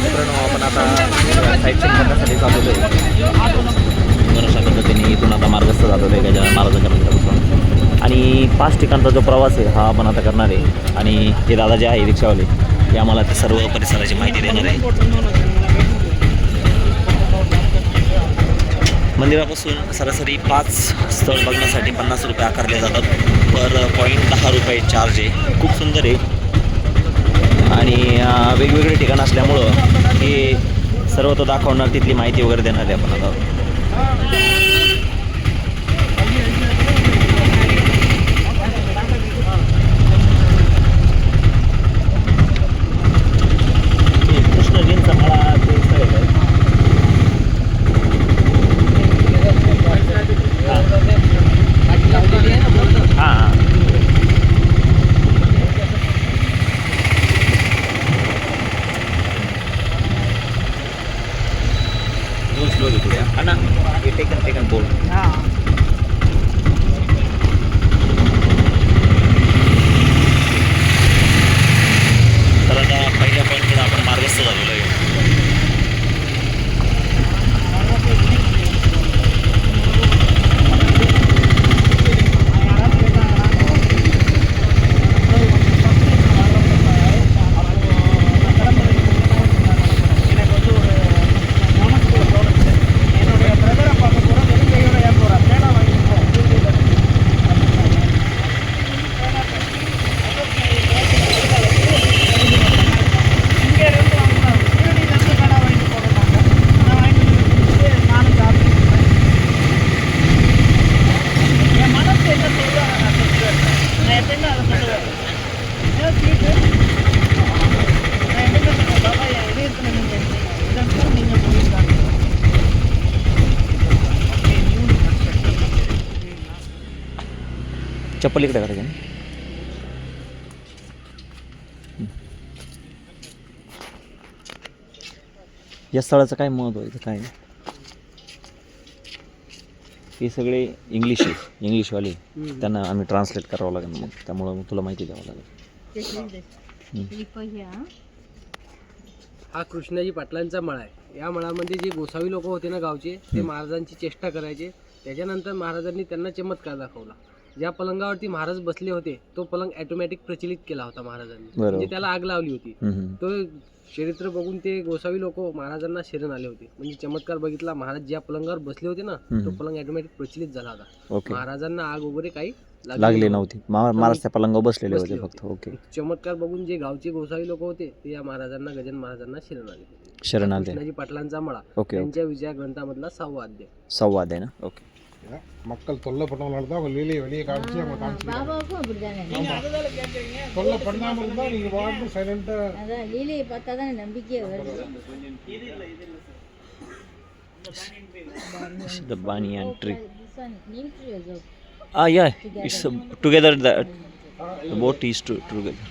मित्रांनो आपण आता साईट चेक करण्यासाठी चाललेलो आहे. तर अशा पद्धतीने इथून आता मार्गस्थ जातो आहे गजानन महाराजांच्या मंदिरापासून. आणि पाच ठिकाणचा जो प्रवास आहे हा आपण आता करणार आहे. आणि हे दादा जे आहे रिक्षावाले ते आम्हाला ते सर्व परिसराची माहिती देणार आहे. मंदिरापासून सरासरी पाच स्थळ बघण्यासाठी पन्नास रुपये आकारले जातात. पर पॉईंट दहा रुपये चार्ज आहे. खूप सुंदर आहे. आणि वेगवेगळी वेगवेगळे ठिकाण असल्यामुळं हे सर्व तो दाखवणार तिथली माहिती वगैरे देणार आहे आपण आता हे कृष्णजींचा मळा ते स्थळ आहे काय? हां हां दोन स्लो थोड्या हा ना हे टेकन टेकन बोल तर आता पहिल्या पॉईंटकडे आपण मार्गस्थ झालेलो आहे चप्पल इकडे करायचं ना या स्थळाचं काय महत्त्व आहे काय नाही. हे सगळे इंग्लिश आहे इंग्लिशवाले त्यांना आम्ही ट्रान्सलेट करावं लागेल मग. त्यामुळं तुला माहिती द्यावं लागेल. हा कृष्णाजी पाटलांचा मळा आहे. या मळामध्ये जे गोसावी लोक होते ना गावचे ते महाराजांची चेष्टा करायचे. त्याच्यानंतर महाराजांनी त्यांना चमत्कार दाखवला. ज्या पलंगावरती महाराज बसले होते तो पलंग ऑटोमॅटिक प्रचलित केला होता महाराजांनी. म्हणजे त्याला आग लावली होती. तो चरित्र बघून ते गोसावी लोक महाराजांना शरण आले होते. म्हणजे चमत्कार बघितला महाराज ज्या पलंगावर बसले होते ना तो. पलंग ऑटोमॅटिक प्रचलित झाला होता. महाराजांना आग वगैरे काही लागली नव्हती. महाराज त्या पलंगावर बसलेले होते फक्त. ओके. चमत्कार बघून जे गावचे गोसावी लोक होते ते या महाराजांना गजानन महाराजांना शरण आले. शरण आले. पाटलांचा मळा. ओके त्यांच्या विजया ग्रंथामधला सहावा अध्याय. संवाद आहे ना? ओके. மக்கள் தொல்லைப்பட்டவங்களால தான் வெளியே வெளியே காமிச்சு அவங்க காமிச்சு அப்படிதானே? தொல்லைப்படாமல் இருந்தால் நீங்கள் வாட்டு சைலண்டாக அதான் லீலையை பார்த்தா தானே நம்பிக்கையே வருது. This is the banyan tree. This one, neem tree also. Ah, yeah, it's uh, together. The, the boat is to, together.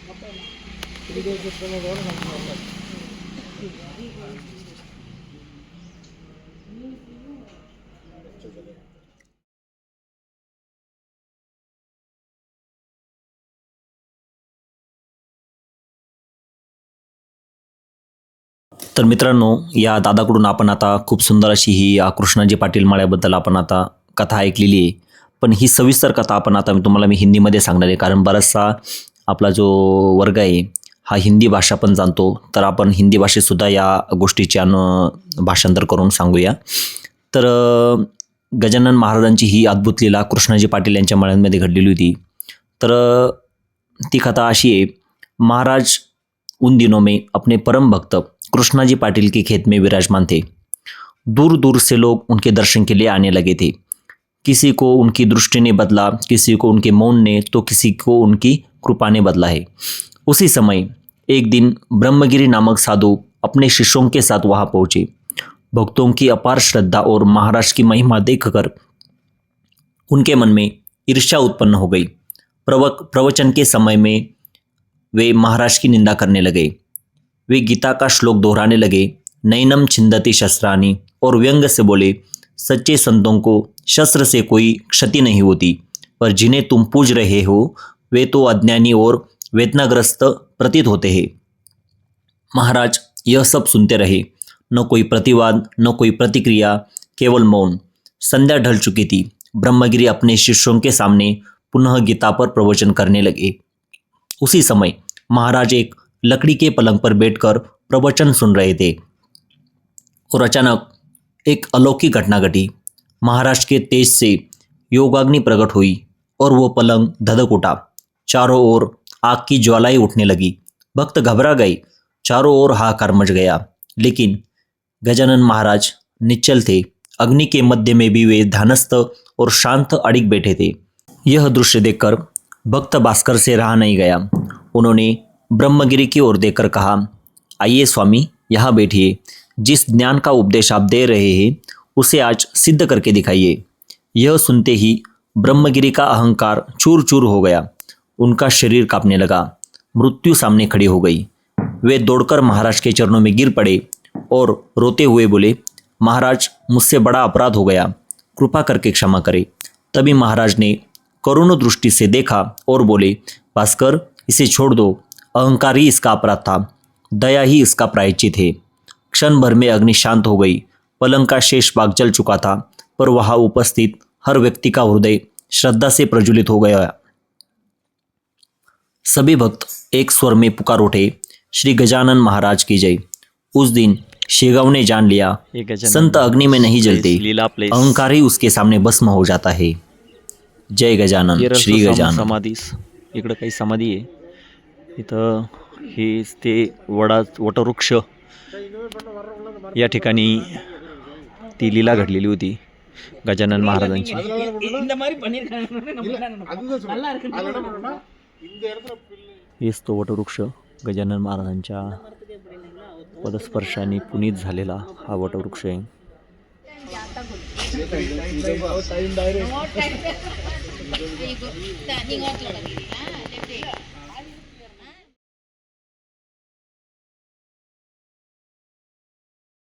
तर मित्रांनो या दादाकडून आपण आता खूप सुंदर अशी ही कृष्णाजी पाटील माळ्याबद्दल आपण आता कथा ऐकलेली आहे. पण ही सविस्तर कथा आपण आता मी तुम्हाला मी हिंदीमध्ये सांगणार आहे. कारण बराचसा आपला जो वर्ग आहे हा हिंदी भाषा पण जाणतो. तर आपण हिंदी भाषेतसुद्धा या गोष्टीचे अनु भाषांतर करून सांगूया. तर गजानन महाराजांची ही अद्भुत लीला कृष्णाजी पाटील यांच्या मळ्यांमध्ये घडलेली होती. तर ती कथा अशी आहे महाराज उन दिनों में अपने परम भक्त कृष्णा जी पाटिल के खेत में विराजमान थे। दूर दूर से लोग उनके दर्शन के लिए आने लगे थे। किसी को उनकी दृष्टि ने बदला, किसी को उनके मौन ने तो किसी को उनकी कृपा ने बदला है। उसी समय एक दिन ब्रह्मगिरी नामक साधु अपने शिष्यों के साथ वहाँ पहुँचे। भक्तों की अपार श्रद्धा और महाराज की महिमा देखकर उनके मन में ईर्ष्या उत्पन्न हो गई। प्रवक प्रवचन के समय में वे महाराज की निंदा करने लगे। वे गीता का श्लोक दोहराने लगे, नैनम छिंदती शस्त्रानी और व्यंग से बोले, सच्चे संतों को शस्त्र से कोई क्षति नहीं होती, पर जिन्हें तुम पूज रहे हो, वे तो अज्ञानी और वेतनाग्रस्त प्रतीत होते हैं। महाराज, यह सब सुनते रहे। न कोई प्रतिवाद, न कोई प्रतिक्रिया, केवल मौन। संध्या ढल चुकी थी। ब्रह्मगिरी अपने शिष्यों के सामने पुनः गीता पर प्रवचन करने लगे। उसी समय महाराज एक लकड़ी के पलंग पर बैठकर प्रवचन सुन रहे थे। और अचानक एक अलौकिक घटना घटी। महाराज के तेज से योगाग्नि प्रकट हुई और वो पलंग धधक उठा। चारों ओर आग की ज्वालाएँ उठने लगी। भक्त घबरा गए। चारों ओर हाहाकार मच गया। लेकिन गजानन महाराज निश्चल थे। अग्नि के मध्य में भी वे ध्यानस्थ और शांत अड़िग बैठे थे। यह दृश्य देखकर भक्त भास्कर से रहा नहीं गया। उन्होंने ब्रह्मगिरी की ओर देखकर कहा, आइए स्वामी, यहाँ बैठिए। जिस ज्ञान का उपदेश आप दे रहे हैं, उसे आज सिद्ध करके दिखाइए। यह सुनते ही ब्रह्मगिरी का अहंकार चूर चूर हो गया। उनका शरीर कांपने लगा। मृत्यु सामने खड़ी हो गई। वे दौड़कर महाराज के चरणों में गिर पड़े और रोते हुए बोले, महाराज, मुझसे बड़ा अपराध हो गया। कृपा करके क्षमा करें। तभी महाराज ने करुण दृष्टि से देखा और बोले, भास्कर, इसे छोड़ दो। अहंकार ही इसका अपराध था। दया ही इसका प्रायचित है। क्षण भर में अग्नि शांत हो गई। पलंग का शेष भाग जल चुका था पर वहाँ उपस्थित हर व्यक्ति का हृदय श्रद्धा से प्रज्वलित हो गया। सभी भक्त एक स्वर में पुकार उठे श्री गजानन महाराज की जय। उस दिन शेगाव ने जान लिया संत अग्नि में नहीं जलते। अहंकार ही उसके सामने भस्म हो जाता है। जय गजानन श्री गजानन। समाधीस इकडं काही समाधी आहे इथं हे ते वडा वटवृक्ष या ठिकाणी ती लीला घडलेली होती गजानन महाराजांची. हेच तो वटवृक्ष गजानन महाराजांच्या पदस्पर्शाने पुनीत झालेला हा वटवृक्ष आहे.